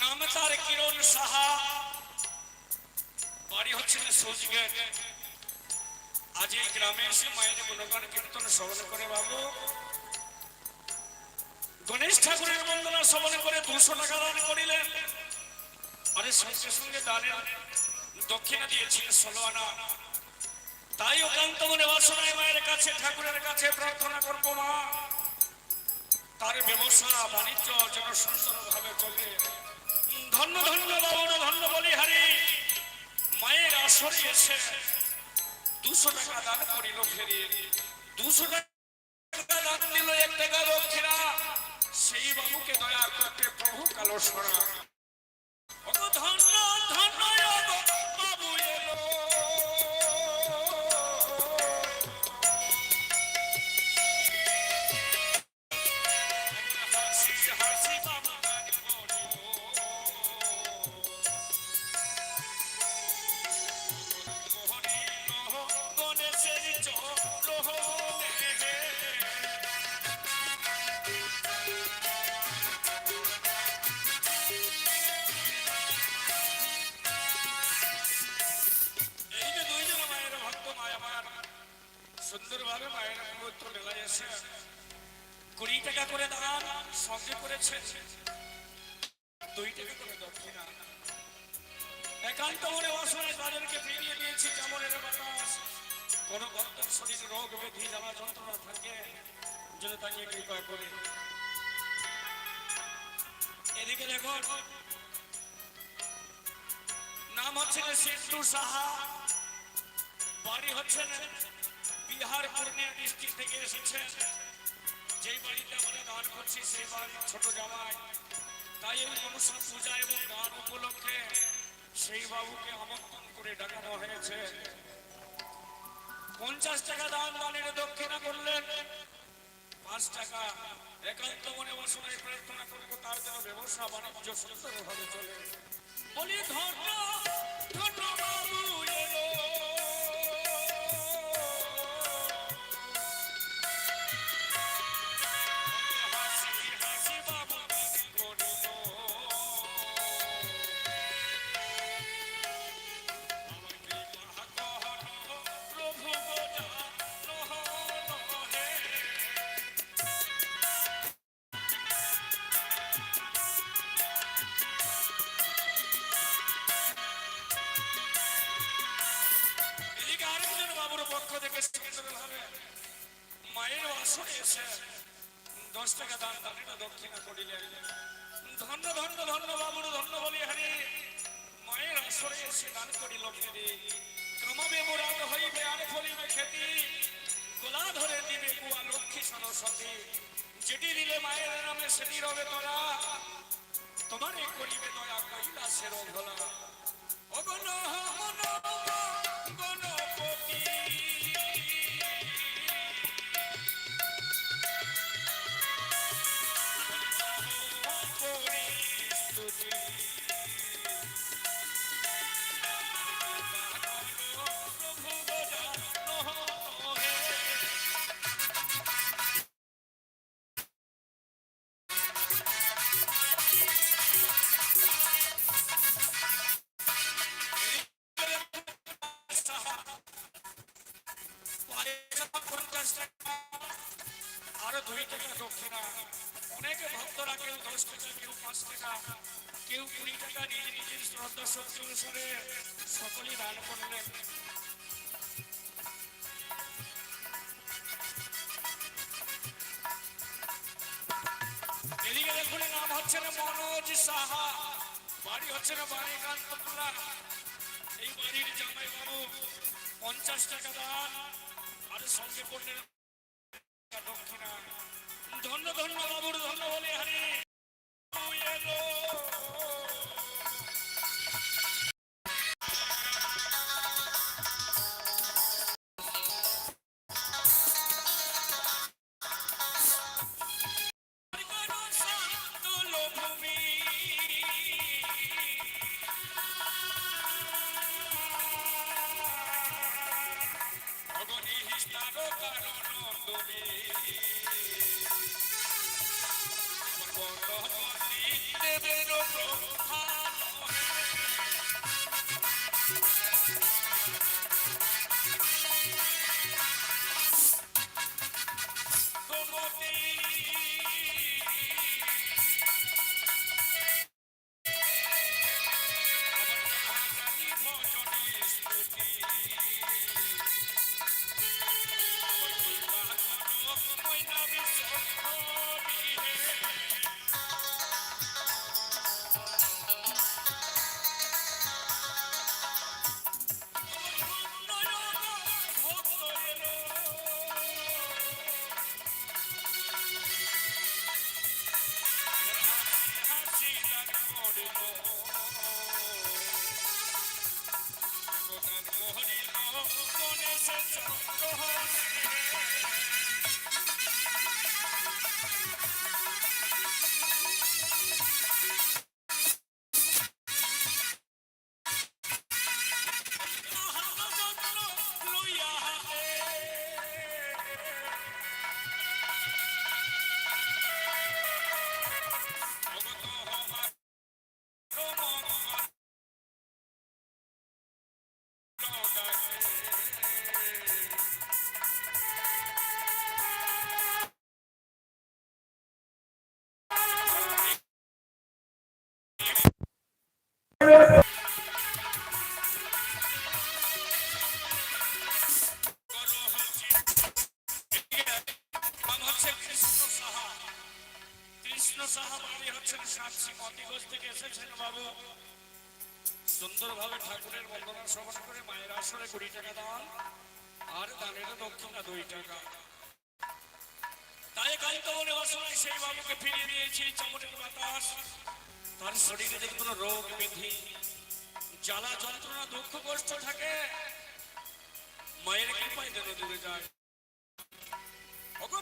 নাম তার কিরণ সাহা বাড়ি হচ্ছে সোজগেট আজ এই গ্রামে এসে মায়ের গুণগান কীর্তন স্মরণ করে বাবু গণেশ ঠাকুরের বন্দনা শ্রবণ করে দুশো টাকা দান করিলেন আরে সঙ্গে সঙ্গে দানের দক্ষিণা দিয়েছিলেন ষোলো আনা তাই অকান্ত মনে বাসনায় মায়ের কাছে ঠাকুরের কাছে প্রার্থনা করব মা তার ব্যবসা বাণিজ্য যেন সুন্দরভাবে চলে। ধন্য ধন্য বাবন ধন্য বলি হারি। মায়ের আসরে এসে দুশো টাকা দান করিল ফেরি। দুশো টাকা দান দিল এক টাকা দক্ষিণা সেই বাবুকে দয়া করতে প্রভু কালো সরা। দক্ষিণা একান্ত মনে বাসনে তাদেরকে ফিরিয়ে দিয়েছি, যেমন এর বাতাস শরীর রোগ, ব্যাধি, জ্বালা, যন্ত্রণা থাকে যদি তাকে কৃপা করে। এদিকে দেখো, নাম হচ্ছে যে সিন্ধু সাহা। বাড়ি হচ্ছে বিহার পূর্ণিয়া ডিস্ট্রিক্ট থেকে এসেছে। যেই বাড়িতে আমরা দান করছি, সেই বাড়ি ছোট জামাই। তাই এই মনসা পূজা এবং দান উপলক্ষে সেই বাবুকে আমন্ত্রণ করে ডাকানো হয়েছে। পঞ্চাশ টাকা দান দানের দক্ষিণা করলেন। পাঁচ টাকা একান্ত মনে বসনে প্রার্থনা করব, তার যেন ব্যবসা বাণিজ্য সুন্দরভাবে চলে। বলি, ধন্য ধন্য বাবু। পক্ষ থেকে সুন্দরভাবে মায়ের আসরে এসে দশ টাকা দান দানিটা দক্ষিণা করিলেন ধন্য ধন্য ধন্য বাবুর, ধন্য বলি হারি। মায়ের আসরে এসে দান করিল ফেরি। ক্রমবে মুরাদ হইবে, আর ফলিবে খেতি। গোলা ধরে দিবে কুয়া লক্ষ্মী সরস্বতী। যেটি দিলে মায়ের নামে সেটি রবে তোরা। তোমারে করিবে দয়া কৈলাসের ভোলা অগণ কুড়ি টাকা নিজ নিজের শ্রদ্ধা শক্তি অনুসারে সকলেই দান করলেন। এদিকে দেখুন নাম হচ্ছে না মনোজ সাহা, বাড়ি হচ্ছে না বাণীকান্তপুরা এই বাড়ির জামাই বাবু পঞ্চাশ টাকা দান, আর সঙ্গে করলেন দক্ষিণা। ধন্য ধন্য বাবুর, ধন্য ঠাকুরের বন্দনা শ্রবণ করে মায়ের আসরে কুড়ি টাকা দান, আর দানের দক্ষিণা দুই টাকা। তাই কালিত বলে বাসনায় সেই বাবুকে ফিরিয়ে দিয়েছি চমড়ের বাতাস। তার শরীরে যদি কোনো রোগ, ব্যাধি, জ্বালা, যন্ত্রণা, দুঃখ, কষ্ট থাকে, মায়ের কৃপায় যেন দূরে যায়। ওগো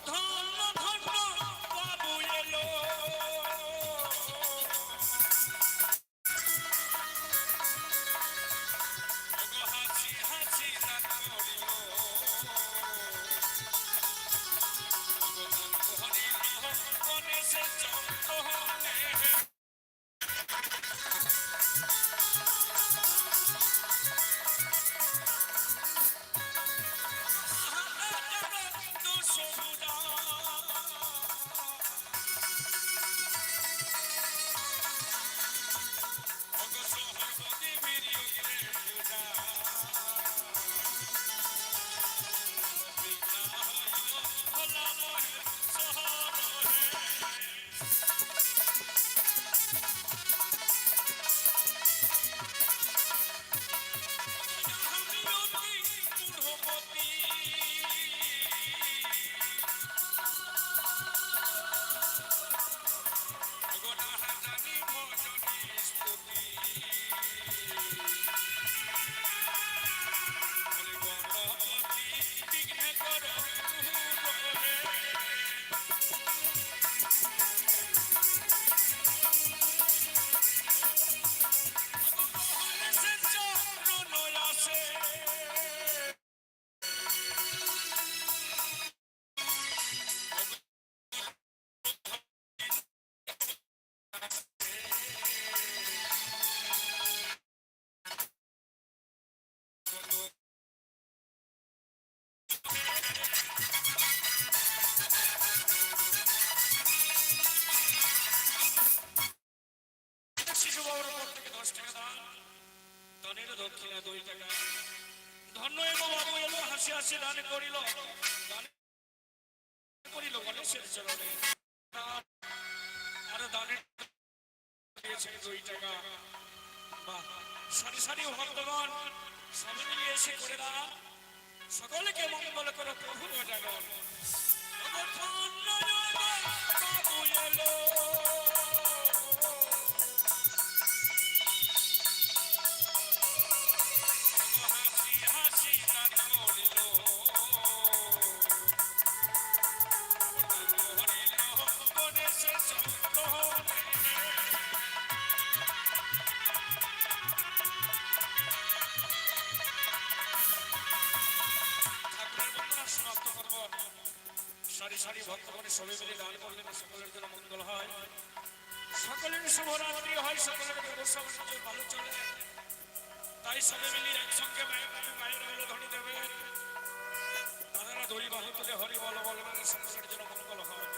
হাসি হাসি দান করিল। করিল গণেশের চরণে আর দানের দিয়েছে দুই টাকা। সারি সারি ভক্তগণ এসে করে দান সকলকে মঙ্গল করো, প্রভু জাগন বাবু এলো। সারি ভক্তগণে সবে মিলে দান করলেন সকলের জন্য মঙ্গল হয়। সকলের শুভরাত্রি হয়, সকলের ব্যবসা ভালো চলে। তাই সবে মিলে একসঙ্গে মায়ের নামে মায়ের বলে ধরে দেবে দাদারা দড়ি বাহু তুলে হরি বল বল মানে সকলের জন্য মঙ্গল হয়।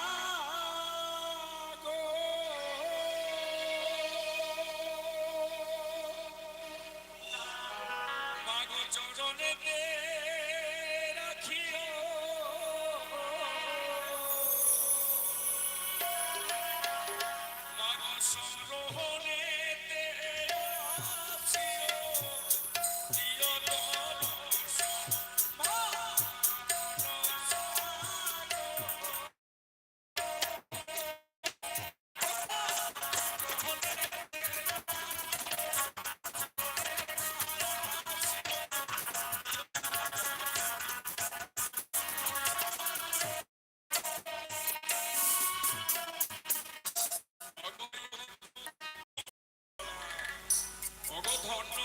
ঘট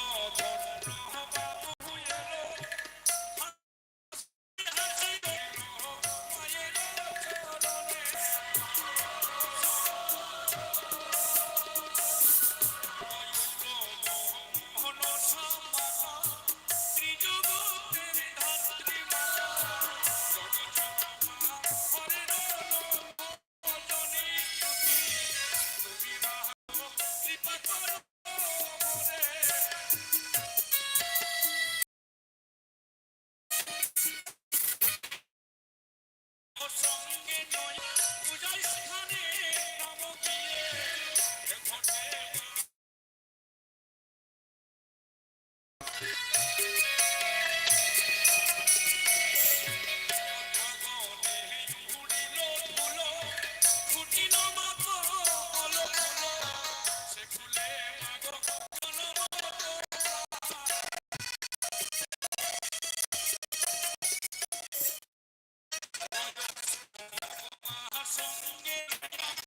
Yeah.